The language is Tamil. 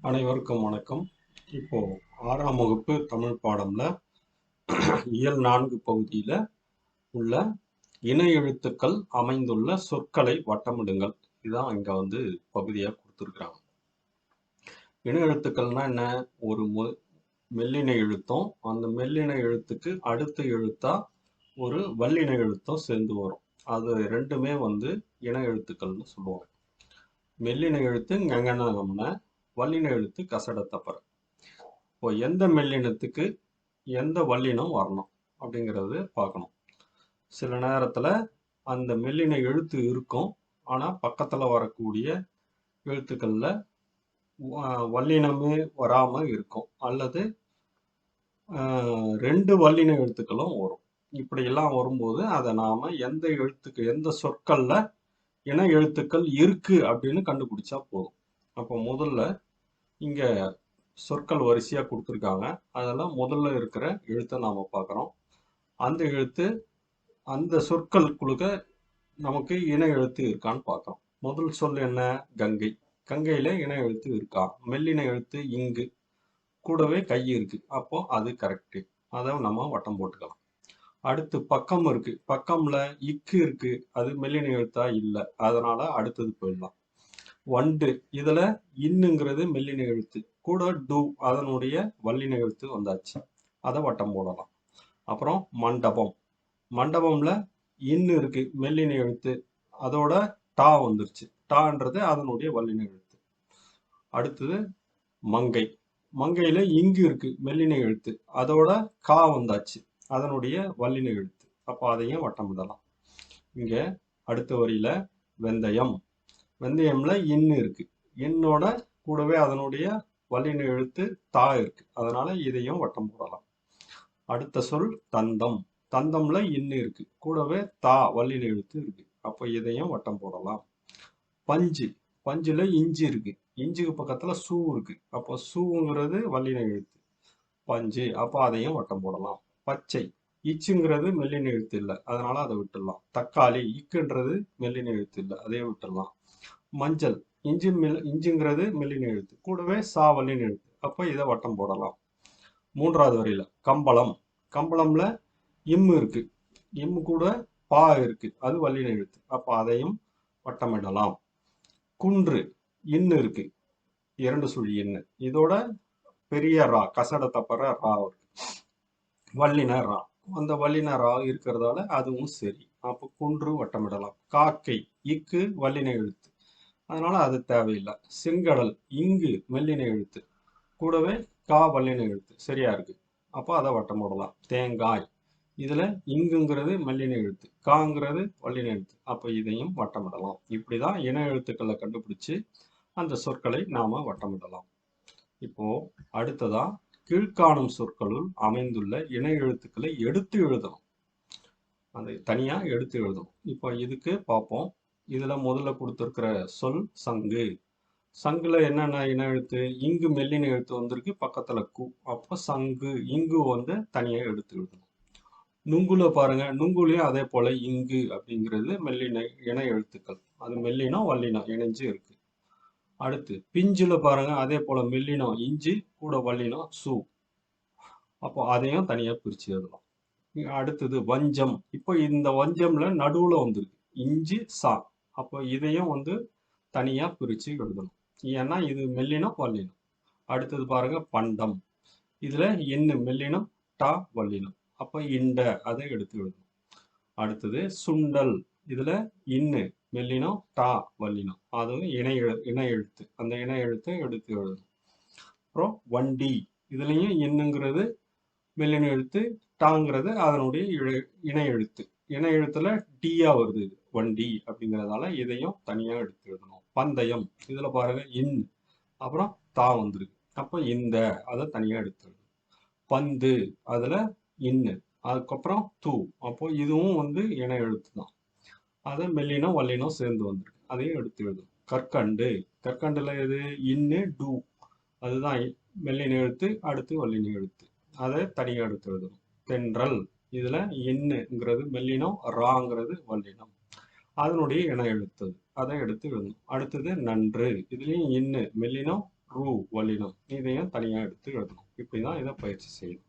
அனைவருக்கும் வணக்கம். இப்போ ஆறாம் வகுப்பு தமிழ் பாடம்ல இயல் நான்கு பகுதியில உள்ள இணை எழுத்துக்கள் அமைந்துள்ள சொற்களை வட்டமிடுங்கள். இதுதான் இங்க வந்து பகுதியா கொடுத்துருக்குறாங்க. இணை எழுத்துக்கள்னா என்ன? ஒரு மு மெல்லின எழுத்தும். அந்த மெல்லின எழுத்துக்கு அடுத்த எழுத்தா ஒரு வல்லின எழுத்தும் சேர்ந்து வரும். அது ரெண்டுமே வந்து இணை எழுத்துக்கள்னு சொல்லுவாங்க. மெல்லின எழுத்து கங்கனகம்ன வல்லின எழுத்து கசட தப்பற இப்போ எந்த மெல்லினத்துக்கு எந்த வல்லினம் வரணும் அப்படிங்கிறது பார்க்கணும். சில நேரத்தில் அந்த மெல்லின எழுத்து இருக்கும். ஆனால் பக்கத்தில் வரக்கூடிய எழுத்துக்களில் வல்லினமே வராமல் இருக்கும். அல்லது ரெண்டு வல்லின எழுத்துக்களும் வரும். இப்படியெல்லாம் வரும்போது அதை நாம் எந்த எழுத்துக்கு எந்த சொற்களில் இன எழுத்துக்கள் இருக்குது அப்படின்னு கண்டுபிடிச்சா போதும். அப்போ முதல்ல இங்கே சொற்கள் வரிசையாக கொடுத்துருக்காங்க. அதெல்லாம் முதல்ல இருக்கிற எழுத்தை நாம் பார்க்குறோம். அந்த எழுத்து அந்த சொற்கள் குழுக்க நமக்கு இன எழுத்து இருக்கான்னு பார்க்குறோம். முதல் சொல் என்ன? கங்கை. கங்கையில் இன எழுத்து இருக்கா? மெல்லின எழுத்து இங்கு. கூடவே கை இருக்கு. அப்போ அது கரெக்டு அதை நம்ம வட்டம் போட்டுக்கலாம். அடுத்து பக்கம் இருக்கு. பக்கம்ல இக்கு இருக்கு. அது மெல்லின எழுத்தா இல்லை. அதனால அடுத்தது போயிடலாம். ஒன்று இதுல இன்னுங்கிறது மெல்லின எழுத்து. கூட டு அதனுடைய வல்லின எழுத்து வந்தாச்சு. அதை வட்டம் போடலாம். அப்புறம் மண்டபம். மண்டபம்ல இன்னு இருக்கு மெல்லின எழுத்து. அதோட டா வந்துருச்சு. டான்றது அதனுடைய வல்லின எழுத்து. அடுத்தது மங்கை. மங்கையில இங்கு இருக்கு மெல்லின எழுத்து. அதோட கா வந்தாச்சு. அதனுடைய வல்லின எழுத்து. அப்போ அதையும் வட்டமிடலாம். இங்க அடுத்த வரியில வெந்தயம். வெந்தயம்ல இன்னு இருக்கு. இன்னோட கூடவே அதனுடைய வல்லின எழுத்து தா இருக்கு. அதனால இதையும் வட்டம் போடலாம். அடுத்த சொல் தந்தம். தந்தம்ல இன்னு இருக்கு. கூடவே தா வல்லின எழுத்து இருக்கு. அப்போ இதையும் வட்டம் போடலாம். பஞ்சு. பஞ்சுல இஞ்சி இருக்கு. இஞ்சுக்கு பக்கத்துல சூ இருக்கு. அப்போ சூங்கிறது வல்லின எழுத்து. பஞ்சு. அப்போ அதையும் வட்டம் போடலாம். பச்சை. இச்சுங்கிறது மெல்லின எழுத்து இல்லை அதனால அதை விட்டுடலாம். தக்காளி இக்குன்றது மெல்லின எழுத்து இல்லை அதையே விட்டுடலாம். மஞ்சள் இஞ்சி மெல் இஞ்சுங்கிறது மெல்லின எழுத்து. கூடவே சா எழுத்து. அப்போ இதை வட்டம் போடலாம். மூன்றாவது வரையில் கம்பளம். கம்பளம்ல இம்மு இருக்கு. இம்மு கூட பா இருக்கு. அது வல்லின எழுத்து. அப்போ அதையும் வட்டமிடலாம். குன்று இன்னு இருக்கு. இரண்டு சுழி இன்னு இதோட பெரிய ரா கசட தப்பற ரா இருக்கு. வல்லின ரா. அந்த வல்லினராக இருக்கிறதால அதுவும் சரி. அப்போ குன்று வட்டமிடலாம். காக்கை இக்கு வல்லின எழுத்து. அதனால அது தேவையில்லை. செங்கடல் இங்கு மெல்லின எழுத்து. கூடவே கா வல்லின எழுத்து. சரியா இருக்கு. அப்போ அதை வட்டம் போடலாம் தேங்காய். இதுல இங்குங்கிறது மெல்லின எழுத்து. காங்கிறது வல்லின எழுத்து. அப்போ இதையும் வட்டமிடலாம். இப்படிதான் இன எழுத்துக்களை கண்டுபிடிச்சு அந்த சொற்களை நாம வட்டமிடலாம். இப்போ அடுத்ததான் கீழ்காணும் சொற்களுள் அமைந்துள்ள இணை எழுத்துக்களை எடுத்து எழுதணும். அந்த தனியாக எடுத்து எழுதணும். இப்போ இதுக்கு பார்ப்போம். இதில் முதல்ல கொடுத்துருக்கிற சொல் சங்கு. சங்குல என்னென்ன இன எழுத்து? இங்கு மெல்லின எழுத்து வந்திருக்கு பக்கத்தில் கு. அப்போ சங்கு இங்கு வந்து தனியாக எடுத்து எழுதணும். நுங்குல பாருங்க. நுங்குலையும் அதே போல இங்கு அப்படிங்கிறது மெல்லின இணை எழுத்துக்கள். அது மெல்லினம் வல்லினம் இணைஞ்சு இருக்கு. அடுத்து பிஞ்சில் பாருங்கள் அதே போல் மெல்லினம் இஞ்சி கூட வல்லினம் சூ. அப்போ அதையும் தனியாக பிரித்து எழுதலாம். அடுத்தது வஞ்சம். இப்போ இந்த வஞ்சமில் நடுவில் வந்துருக்கு. இஞ்சி சா. அப்போ இதையும் வந்து தனியாக பிரித்து எழுதணும். ஏன்னா இது மெல்லினம் வல்லினம் அடுத்தது பாருங்க பண்டம். இதில் இன்னு மெல்லினம் டா வல்லினம் அப்போ இந்த அதை எடுத்து எழுதணும். அடுத்தது சுண்டல். இதுல இன்னு மெல்லினம் டா வல்லினம். அதுவும் இணை எழு இணை எழுத்து. அந்த இணை எழுத்தை எடுத்து எழுதணும். அப்புறம் வண்டி இதுலயும் இன்னுங்கிறது மெல்லின எழுத்து டாங்கிறது அதனுடைய இணை எழுத்து. இணை எழுத்துல டீயா வருது இது. வண்டி அப்படிங்கிறதால இதையும் தனியா எடுத்து எழுதணும். பந்தயம். இதுல பாருங்க இன். அப்புறம் தா வந்துருக்கு. அப்ப இந்த அதை தனியா எடுத்து எழுதணும். பந்து. அதுல இன்னு. அதுக்கப்புறம் தூ. அப்போ இதுவும் வந்து இணை எழுத்து தான் அதை மெல்லினோ வல்லினோ சேர்ந்து வந்திருக்கு. அதையும் எடுத்து எழுதும் கற்கண்டு. கற்கண்டில் எது? இன்னு டூ. அதுதான் மெல்லின எழுத்து அடுத்து வல்லின எழுத்து. அதை தனியாக எடுத்து எழுதணும் தென்றல். இதில் இன்னுங்கிறது மெல்லினம் ராங்கிறது வல்லினம். அதனுடைய இன எழுத்து. அதை எடுத்து எழுதணும் அடுத்தது நன்று. இதுலேயும் இன்னு மெல்லினம் ரூ வல்லினம். இதையும் தனியாக எடுத்து எழுதணும் இப்படி தான் இதை பயிற்சி செய்யணும்.